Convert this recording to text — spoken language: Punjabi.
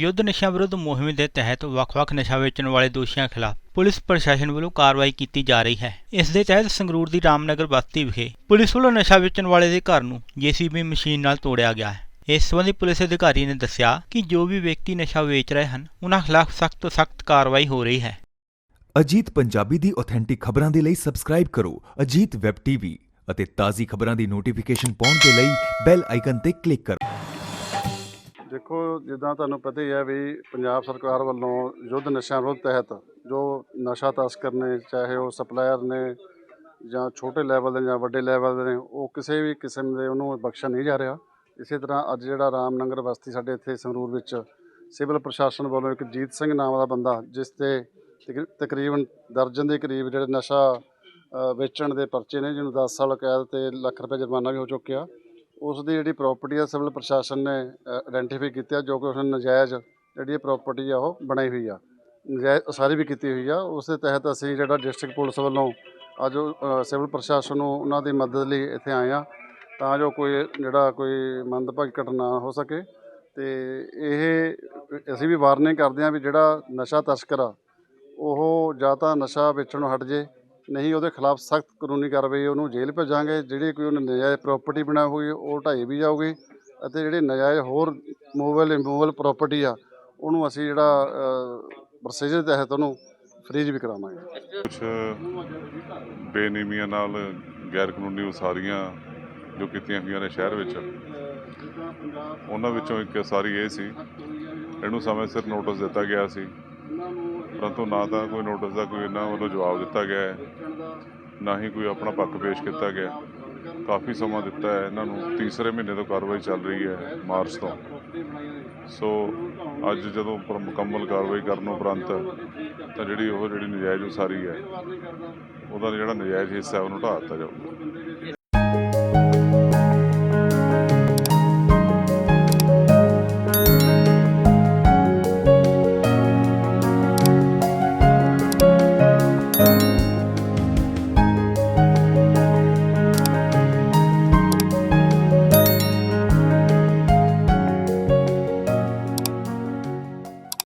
ਯੁੱਧ ਨਸ਼ਿਆਂ ਵਿਰੁੱਧ ਮੁਹਿੰਮ ਦੇ ਤਹਿਤ ਵੱਖ-ਵੱਖ ਨਸ਼ਾ ਵੇਚਣ ਵਾਲੇ ਦੋਸ਼ੀਆਂ ਖਿਲਾਫ ਪੁਲਿਸ ਪ੍ਰਸ਼ਾਸਨ ਵੱਲੋਂ ਕਾਰਵਾਈ ਕੀਤੀ ਜਾ ਰਹੀ ਹੈ। ਇਸ ਦੇ ਤਹਿਤ ਸੰਗਰੂਰ ਦੀ ਰਾਮਨਗਰ ਬਸਤੀ ਵਿਖੇ ਪੁਲਿਸ ਵੱਲੋਂ ਨਸ਼ਾ ਵੇਚਣ ਵਾਲੇ ਦੇ ਘਰ ਨੂੰ ਜੀਸੀਬੀ ਮਸ਼ੀਨ ਨਾਲ ਤੋੜਿਆ ਗਿਆ ਹੈ। ਇਸ ਸੰਬੰਧੀ ਪੁਲਿਸ ਅਧਿਕਾਰੀ ਨੇ ਦੱਸਿਆ ਕਿ ਜੋ ਵੀ ਵਿਅਕਤੀ ਨਸ਼ਾ ਵੇਚ ਰਹੇ ਹਨ, ਉਹਨਾਂ ਖਿਲਾਫ ਸਖਤ ਤੋਂ ਸਖਤ ਕਾਰਵਾਈ ਹੋ ਰਹੀ ਹੈ। ਅਜੀਤ ਪੰਜਾਬੀ ਦੀ ਆਥੈਂਟਿਕ ਖਬਰਾਂ ਦੇ ਲਈ ਸਬਸਕ੍ਰਾਈਬ ਕਰੋ ਅਜੀਤ ਵੈਬ ਟੀਵੀ ਅਤੇ ਤਾਜ਼ੀ ਖਬਰਾਂ ਦੀ ਨੋਟੀਫਿਕੇਸ਼ਨ ਪਾਉਣ ਦੇ ਲਈ ਬੈਲ ਆਈਕਨ ਤੇ ਕਲਿੱਕ ਕਰੋ। ਦੇਖੋ, ਜਿੱਦਾਂ ਤੁਹਾਨੂੰ ਪਤਾ ਹੀ ਹੈ ਵੀ ਪੰਜਾਬ ਸਰਕਾਰ ਵੱਲੋਂ ਯੁੱਧ ਨਸ਼ਿਆਂ ਵਿਰੁੱਧ ਤਹਿਤ ਜੋ ਨਸ਼ਾ ਤਸਕਰ ਨੇ, ਚਾਹੇ ਉਹ ਸਪਲਾਇਰ ਨੇ ਜਾਂ ਛੋਟੇ ਲੈਵਲ ਦੇ ਜਾਂ ਵੱਡੇ ਲੈਵਲ ਦੇ ਨੇ, ਉਹ ਕਿਸੇ ਵੀ ਕਿਸਮ ਦੇ ਉਹਨੂੰ ਬਖਸ਼ਿਆ ਨਹੀਂ ਜਾ ਰਿਹਾ। ਇਸੇ ਤਰ੍ਹਾਂ ਅੱਜ ਜਿਹੜਾ ਰਾਮਨਗਰ ਬਸਤੀ ਸਾਡੇ ਇੱਥੇ ਸੰਗਰੂਰ ਵਿੱਚ ਸਿਵਲ ਪ੍ਰਸ਼ਾਸਨ ਵੱਲੋਂ ਇੱਕ ਜੀਤ ਸਿੰਘ ਨਾਮ ਦਾ ਬੰਦਾ, ਜਿਸ ਤੇ ਤਕ- ਤਕਰੀਬਨ ਦਰਜਨ ਦੇ ਕਰੀਬ ਜਿਹੜੇ ਨਸ਼ਾ ਵੇਚਣ ਦੇ ਪਰਚੇ ਨੇ, ਜਿਹਨੂੰ 10 ਸਾਲ ਕੈਦ ਤੇ ਲੱਖ ਰੁਪਏ ਜੁਰਮਾਨਾ ਵੀ ਹੋ ਚੁੱਕਿਆ। ਉਸ ਦੀ ਜਿਹੜੀ ਪ੍ਰਾਪਰਟੀ ਆ ਸਿਵਲ ਪ੍ਰਸ਼ਾਸਨ ਨੇ ਆਇਡੈਂਟੀਫਾਈ ਕੀਤੀ ਆ ਜੋ ਕਿ ਉਸਨੇ ਨਜਾਇਜ਼ ਜਿਹੜੀ ਇਹ ਪ੍ਰਾਪਰਟੀ ਆ ਉਹ ਬਣਾਈ ਹੋਈ ਆ। ਨਜਾਇਜ਼ ਉਸਾਰੀ ਵੀ ਕੀਤੀ ਹੋਈ ਆ। ਉਸ ਦੇ ਤਹਿਤ ਅਸੀਂ ਜਿਹੜਾ ਡਿਸਟ੍ਰਿਕਟ ਪੁਲਿਸ ਵੱਲੋਂ ਅੱਜ ਉਹ, ਸਿਵਲ ਪ੍ਰਸ਼ਾਸਨ ਨੂੰ ਉਹਨਾਂ ਦੀ ਮਦਦ ਲਈ ਇੱਥੇ ਆਏ ਆ। ਤਾਂ ਜੋ ਕੋਈ ਜਿਹੜਾ ਕੋਈ ਮੰਦਭਾਗੀ ਘਟਨਾ ਹੋ ਸਕੇ। ਤੇ ਇਹ ਅਸੀਂ ਵੀ ਵਾਰਨਿੰਗ ਕਰਦੇ ਆ ਵੀ ਜਿਹੜਾ ਨਸ਼ਾ ਤਸਕਰ ਆ ਉਹ ਜਾਂ ਤਾਂ ਨਸ਼ਾ ਵੇਚਣੋਂ ਹਟ ਜੇ ਨਹੀਂ, ਉਹਦੇ ਖਿਲਾਫ ਸਖਤ ਕਾਨੂੰਨੀ ਕਾਰਵਾਈ ਉਹਨੂੰ ਜੇਲ੍ਹ ਭੇਜਾਂਗੇ, ਜਿਹੜੀ ਕੋਈ ਉਹਨੇ ਨਜਾਇਜ਼ ਪ੍ਰਾਪਰਟੀ ਬਣਾਈ ਹੋਈ ਉਹ ਢਾਈ ਵੀ ਜਾਊਗੀ ਅਤੇ ਜਿਹੜੇ ਨਜਾਇਜ਼ ਹੋਰ ਮੂਵੇਬਲ ਇਮੂਵੇਬਲ ਪ੍ਰਾਪਰਟੀ ਆ, ਉਹਨੂੰ ਅਸੀਂ ਜਿਹੜਾ ਪ੍ਰੋਸੀਜਰ ਤਹਿਤ ਉਹਨੂੰ ਫ੍ਰੀਜ ਵੀ ਕਰਾਵਾਂਗੇ। ਕੁਛ ਬੇਨਿਯਮੀਆਂ ਨਾਲ ਗੈਰ ਕਾਨੂੰਨੀ ਉਸਾਰੀਆਂ ਜੋ ਕੀਤੀਆਂ ਹੋਈਆਂ ਨੇ ਸ਼ਹਿਰ ਵਿੱਚ, ਉਹਨਾਂ ਵਿੱਚੋਂ ਇੱਕ ਸਾਰੀ ਇਹ ਸੀ, ਇਹਨੂੰ ਸਮੇਂ ਸਿਰ ਨੋਟਿਸ ਦਿੱਤਾ ਗਿਆ ਸੀ। ਪਰੰਤੂ ਨਾ ਤਾਂ ਕੋਈ ਨੋਟਿਸ ਦਾ ਕੋਈ ਇਹਨਾਂ ਵੱਲੋਂ ਜਵਾਬ ਦਿੱਤਾ ਗਿਆ ਹੈ, ਨਾ ਹੀ ਕੋਈ ਆਪਣਾ ਪੱਖ ਪੇਸ਼ ਕੀਤਾ ਗਿਆ ਕਾਫੀ ਸਮਾਂ ਦਿੱਤਾ ਹੈ ਇਹਨਾਂ ਨੂੰ, ਤੀਸਰੇ ਮਹੀਨੇ ਤੋਂ ਕਾਰਵਾਈ ਚੱਲ ਰਹੀ ਹੈ ਮਾਰਚ ਤੋਂ। ਸੋ ਅੱਜ ਜਦੋਂ ਪਰ ਮੁਕੰਮਲ ਕਾਰਵਾਈ ਕਰਨ ਉਪਰੰਤ ਤਾਂ ਜਿਹੜੀ ਉਹ ਜਿਹੜੀ ਨਜਾਇਜ਼ ਉਸਾਰੀ ਹੈ, ਉਹਦਾ ਜਿਹੜਾ ਨਜਾਇਜ਼ ਹਿੱਸਾ ਉਹਨੂੰ ਢਾਹ ਦਿੱਤਾ ਜਾਊਗਾ।